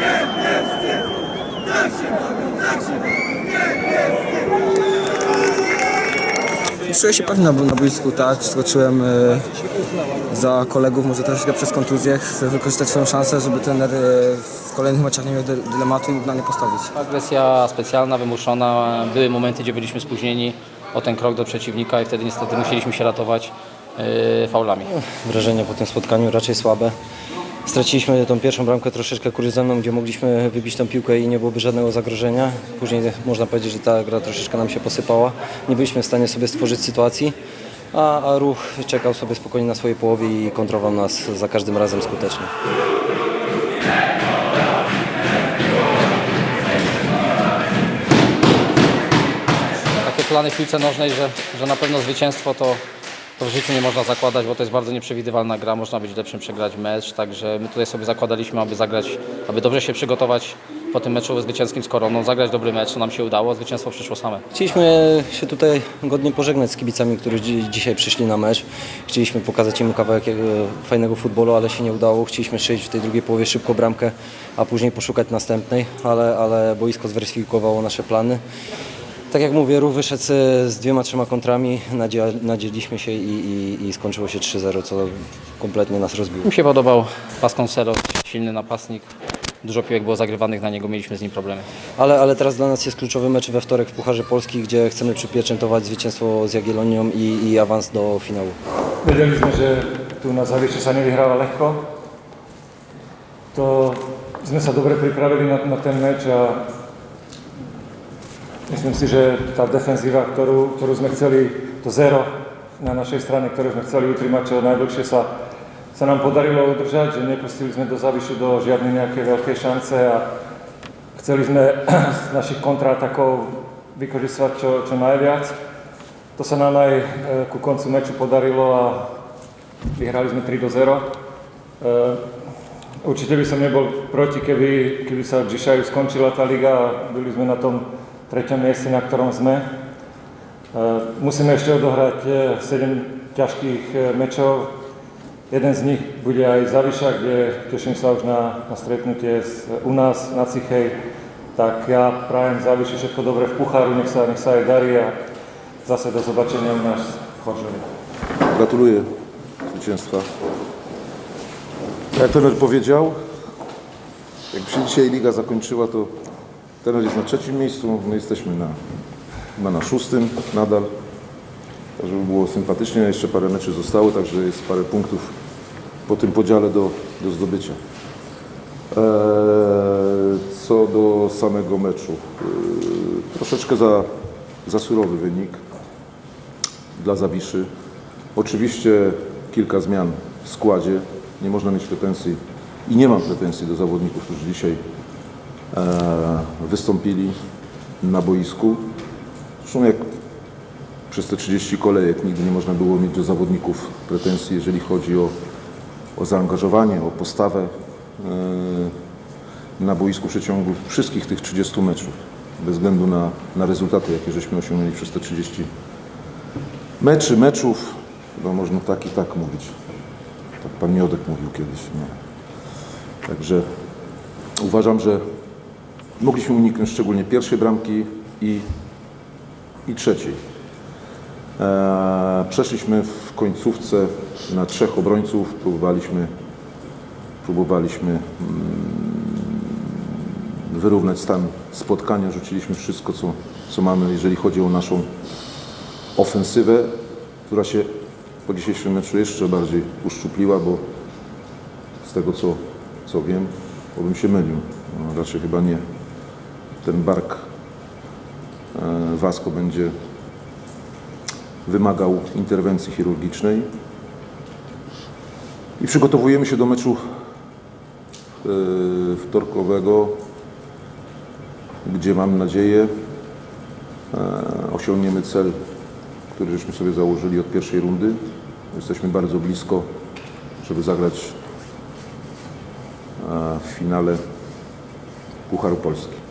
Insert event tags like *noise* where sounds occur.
Nie, nie wstyd! Nie! Czuję się pewnie na, na boisku, tak? Skoczyłem y, za kolegów, może troszeczkę przez kontuzję. Chcę wykorzystać swoją szansę, żeby trener y, w kolejnych meczach nie miał dylematu i na nie postawić. Agresja specjalna, wymuszona. Były momenty, gdzie byliśmy spóźnieni o ten krok do przeciwnika i wtedy niestety musieliśmy się ratować y, faulami. Wrażenie po tym spotkaniu raczej słabe. Straciliśmy tą pierwszą bramkę troszeczkę kuriozalną, gdzie mogliśmy wybić tą piłkę i nie byłoby żadnego zagrożenia. Później można powiedzieć, że ta gra troszeczkę nam się posypała. Nie byliśmy w stanie sobie stworzyć sytuacji, a, a ruch czekał sobie spokojnie na swojej połowie i kontrował nas za każdym razem skutecznie. Takie plany w piłce nożnej, że, że na pewno zwycięstwo to, to w życiu nie można zakładać, bo to jest bardzo nieprzewidywalna gra, można być lepszym, przegrać mecz, także my tutaj sobie zakładaliśmy, aby zagrać, aby dobrze się przygotować po tym meczu zwycięskim z Koroną, zagrać dobry mecz, to nam się udało, zwycięstwo przyszło same. Chcieliśmy się tutaj godnie pożegnać z kibicami, którzy dzi- dzisiaj przyszli na mecz. Chcieliśmy pokazać im kawałek e, fajnego futbolu, ale się nie udało. Chcieliśmy strzelić w tej drugiej połowie szybko bramkę, a później poszukać następnej, ale, ale boisko zweryfikowało nasze plany. Tak jak mówię, ruch wyszedł z dwiema, trzema kontrami, nadzie, nadzieliśmy się i, i, i skończyło się 3-0, co kompletnie nas rozbiło. Mi się podobał Vasconcelos, silny napastnik, dużo piłek było zagrywanych na niego, mieliśmy z nim problemy. Ale, ale teraz dla nas jest kluczowy mecz we wtorek w Pucharze Polski, gdzie chcemy przypieczętować zwycięstwo z Jagiellonią i, i awans do finału. Vedeli sme, že tu na záviče sa nevyhráva ľahko. To sme sa dobre pripravili na, na ten meč a Myslím si, že tá defenzíva, ktorú, ktorú sme chceli, to zero na našej strane, ktoré sme chceli utrimať čo najdlhšie sa, sa nám podarilo udržať, že nepustili sme do zavyšu do žiadnej nejakej veľkej šance a chceli sme *clears throat* z našich kontrátakov vykoristovať čo, čo najviac. To sa nám aj e, ku koncu meču podarilo a vyhrali sme 3 do 0. E, určite by som nebol proti, keby, keby sa Džišaju skončila tá liga a byli sme na tom treťom mieste, na ktorom sme. E, Musíme ešte odohrať 7 ťažkých e, mečov. Jeden z nich bude aj Zaviša, kde teším sa už na, na stretnutie s, u nás na Cichej. Tak ja prajem Zaviši všetko dobré v Pucháru, nech sa, nech sa aj darí a zase do zobaczenia u nas w Chorzowie. Gratuluję zwycięstwa. Jak trener powiedział, jak się dzisiaj liga zakończyła, to trener jest na trzecim miejscu, my jesteśmy na, chyba na szóstym nadal. Tak, żeby było sympatycznie, jeszcze parę meczy zostało, także jest parę punktów po tym podziale do, do zdobycia. Eee, co do samego meczu, eee, troszeczkę za, za surowy wynik dla Zawiszy. Oczywiście kilka zmian w składzie. Nie można mieć pretensji i nie mam pretensji do zawodników, którzy dzisiaj wystąpili na boisku. Zresztą jak przez te 30 kolejek nigdy nie można było mieć do zawodników pretensji, jeżeli chodzi o, o zaangażowanie, o postawę e, na boisku w przeciągu wszystkich tych 30 meczów. Bez względu na, na rezultaty, jakie żeśmy osiągnęli przez te 30 meczy, meczów, no można tak i tak mówić. Tak pan Miodek mówił kiedyś. Nie. Także uważam, że mogliśmy uniknąć szczególnie pierwszej bramki i, i trzeciej. Eee, przeszliśmy w końcówce na trzech obrońców, próbowaliśmy, próbowaliśmy mm, wyrównać stan spotkania, rzuciliśmy wszystko, co, co mamy, jeżeli chodzi o naszą ofensywę, która się po dzisiejszym meczu jeszcze bardziej uszczupliła, bo z tego co, co wiem, bo bym się mylił, no, raczej chyba nie. Ten bark e, Vasco będzie wymagał interwencji chirurgicznej i przygotowujemy się do meczu e, wtorkowego, gdzie mam nadzieję e, osiągniemy cel który żeśmy sobie założyli od pierwszej rundy. Jesteśmy bardzo blisko, żeby zagrać w finale Pucharu Polski.